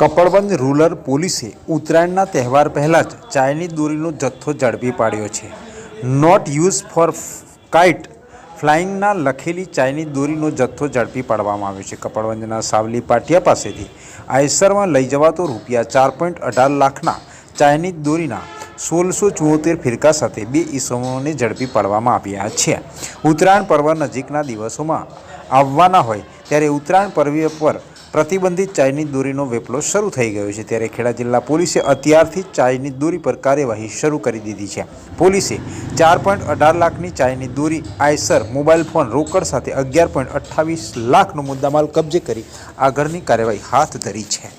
કપડબંધ rural પોલીસે ઉત્તરાયણના તહેવાર પહેલાં જ ચાઇનીઝ દોરીનો જથ્થો ઝડપી પાડ્યો છે. નોટ યુઝ ફોર કાઇટ ફ્લાઇંગના લખેલી ચાઇનીઝ દોરીનો જથ્થો ઝડપી પાડવામાં આવ્યો છે. કપડવંજના સાવલી પાટિયા પાસેથી આયસરમાં લઈ જવાતો રૂપિયા ચાર પોઈન્ટ અઢાર લાખના ચાઇનીઝ દોરીના સોળસો ચુંવોતેર ફિરકા સાથે બે ઈસમોને ઝડપી પાડવામાં આવ્યા છે. ઉત્તરાયણ પર્વ નજીકના દિવસોમાં આવવાના હોય, ત્યારે ઉત્તરાયણ પર્વ પર પ્રતિબંધિત ચાઇનીઝ દોરીનો વેપલો શરૂ થઈ ગયો છે. ત્યારે ખેડા જિલ્લા પોલીસે અત્યારથી ચાયની દોરી પર કાર્યવાહી શરૂ કરી દીધી છે. પોલીસે ચાર પોઈન્ટ અઢાર લાખની ચાઇનીઝ દોરી, આયસર, મોબાઈલ ફોન, રોકડ સાથે અગિયાર પોઈન્ટ અઠ્ઠાવીસ લાખનો મુદ્દામાલ કબજે કરી આગળની કાર્યવાહી હાથ ધરી છે.